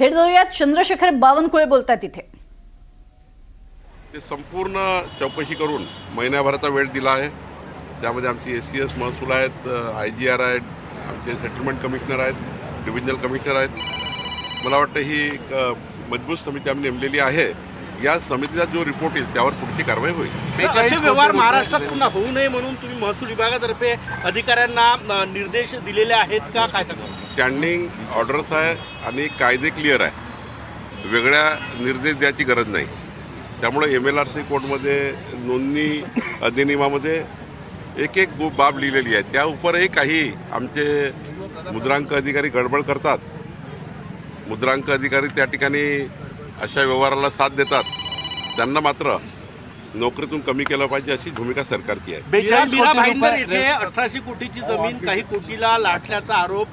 थेट जाऊयात. चंद्रशेखर बावनकुळे बोलतात तिथे ते संपूर्ण चौकशी करून महिन्याभराचा वेळ दिला आहे. त्यामध्ये आमची एस सी एस महसूल आहेत आय जी आर आहेत आमचे सेटलमेंट कमिशनर आहेत डिव्हिजनल कमिशनर आहेत. मला वाटतं ही एक मजबूत समिती आम्ही नेमलेली आहे. या समितीचा जो रिपोर्ट येईल त्यावर पुढची कारवाई होईल. असे व्यवहार महाराष्ट्रात पुन्हा होऊ नये म्हणून तुम्ही महसूल विभागातर्फे अधिकाऱ्यांना निर्देश दिलेले आहेत का? काय सांगा स्टँडिंग ऑर्डर्स आहे आणि कायदे क्लिअर आहे. वेगळ्या निर्देश द्यायची गरज नाही. त्यामुळे एम एल आर सी कोर्टमध्ये नोंदणी अधिनियमामध्ये एक एक बाब लिहिलेली आहे. त्या उपरही काही आमचे मुद्रांक अधिकारी गडबड करतात. मुद्रांक अधिकारी त्या ठिकाणी अशा व्यवहाराला साथ देतात. त्यांना मात्र नोकरीतून कमी केलं पाहिजे अशी भूमिका सरकारची आहे. मीरा बेचाळीस मीरा कोटी भाईंदर रुपये येथे अठराशे कोटीची जमीन काही कोटीला लाटल्याचा आरोप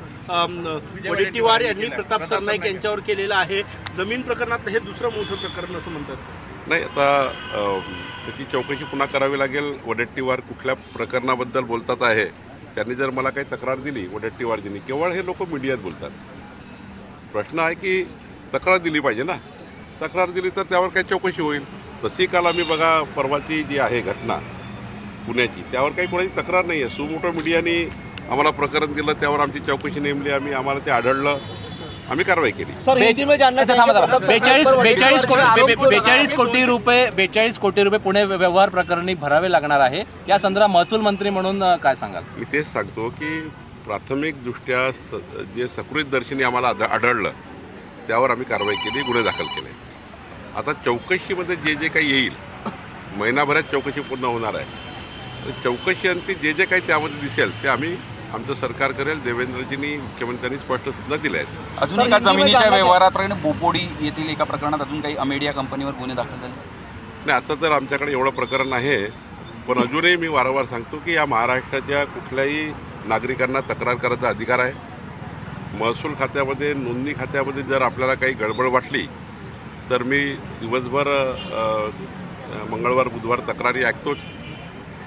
वडेट्टीवार यांनी प्रताप सरनाईक यांच्यावर केलेला आहे. जमीन प्रकरणातलं हे दुसरं मोठं प्रकरण असं म्हणतात. नाही आता त्याची चौकशी पुन्हा करावी लागेल. वडेट्टीवार कुठल्या प्रकरणाबद्दल बोलतात आहे त्यांनी जर मला काही तक्रार दिली वडेट्टीवारजींनी केवळ हे लोक मीडियात बोलतात. प्रश्न आहे की तक्रार दिली पाहिजे ना? तक्रार दिली तर त्यावर काही चौकशी होईल. तशी काल आम्ही बघा परवाची जी आहे घटना पुण्याची त्यावर काही कोणाची तक्रार नाही आहे सुमोठं मीडियाने आम्हाला प्रकरण दिलं त्यावर आमची चौकशी नेमली आम्ही आम्हाला ते आढळलं. आम्ही कारवाई केली. सर हिंदी में जानना चाहिए बेचाळीस बेचाळीस कोटी बेचाळीस कोटी रुपये बेचाळीस कोटी रुपये पुणे व्यवहार प्रकरणी भरावे लागणार आहे. या संदर्भात महसूल मंत्री म्हणून काय सांगाल? मी तेच सांगतो की प्राथमिकदृष्ट्या जे सकृत दर्शनी आम्हाला आढ- आढळलं त्यावर आम्ही कारवाई केली गुन्हे दाखल केले. आता चौकशीमध्ये जे जे काही येईल महिनाभरात चौकशी पूर्ण होणार आहे. तर चौकशी अंती जे जे काही त्यामध्ये दिसेल ते आम्ही आमचं सरकार करेल. देवेंद्रजींनी मुख्यमंत्र्यांनी स्पष्ट सूचना दिल्या आहेत. अजून एका जमिनीच्या व्यवहाराप्रमाणे बोपोडी येथील एका प्रकरणात अजून काही अमेडिया कंपनीवर गुन्हे दाखल झाले? नाही आता तर आमच्याकडे एवढं प्रकरण आहे पण अजूनही मी वारंवार सांगतो की या महाराष्ट्राच्या कुठल्याही नागरिकांना तक्रार करायचा अधिकार आहे. महसूल खात्यामध्ये नोंदणी खात्यामध्ये जर आपल्याला काही गडबड वाटली तर मी दिवसभर मंगळवार बुधवार तक्रारी ऐकतोच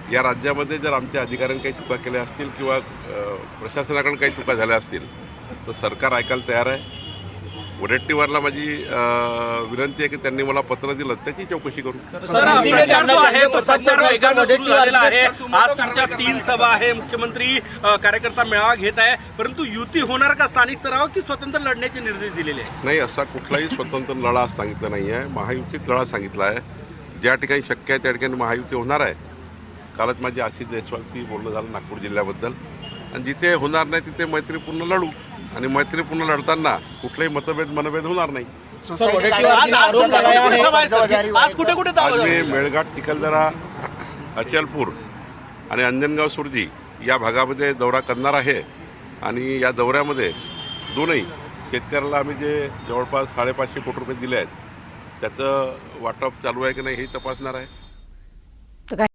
या राज्यामध्ये जर आमच्या अधिकाऱ्यांनी काही चुका केल्या असतील किंवा प्रशासनाकडून काही चुका झाल्या असतील तर सरकार ऐकायला तयार आहे. वडेट्टीवारला माझी विनंती आहे की त्यांनी मला पत्र दिलं त्याची चौकशी करू. आज तुमच्या तीन सभा आहे मुख्यमंत्री कार्यकर्ता मेळावा घेत आहे परंतु युती होणार का स्थानिक स्तरावर की स्वतंत्र लढण्याचे निर्देश दिलेले आहे नाही असा कुठलाही स्वतंत्र लढा सांगितला नाही आहे. महायुतीत लढा सांगितला आहे. ज्या ठिकाणी शक्य आहे त्या ठिकाणी महायुती होणार आहे. कालच माझी आशिष जयस्वालशी बोलणं झालं नागपूर जिल्ह्याबद्दल. आणि जिथे होणार नाही तिथे मैत्रीपूर्ण लढू. आणि मैत्रीपूर्ण लढताना कुठलेही मतभेद मनभेद होणार नाही. आज मी मेळघाट चिखलदरा अचलपूर आणि अंजनगाव सुरजी या भागामध्ये दौरा करणार आहे. आणि या दौऱ्यामध्ये दोनही शेतकऱ्याला आम्ही जे जवळपास साडेपाचशे कोटी रुपये दिले आहेत त्याचं वाटप चालू आहे की नाही हे तपासणार आहे.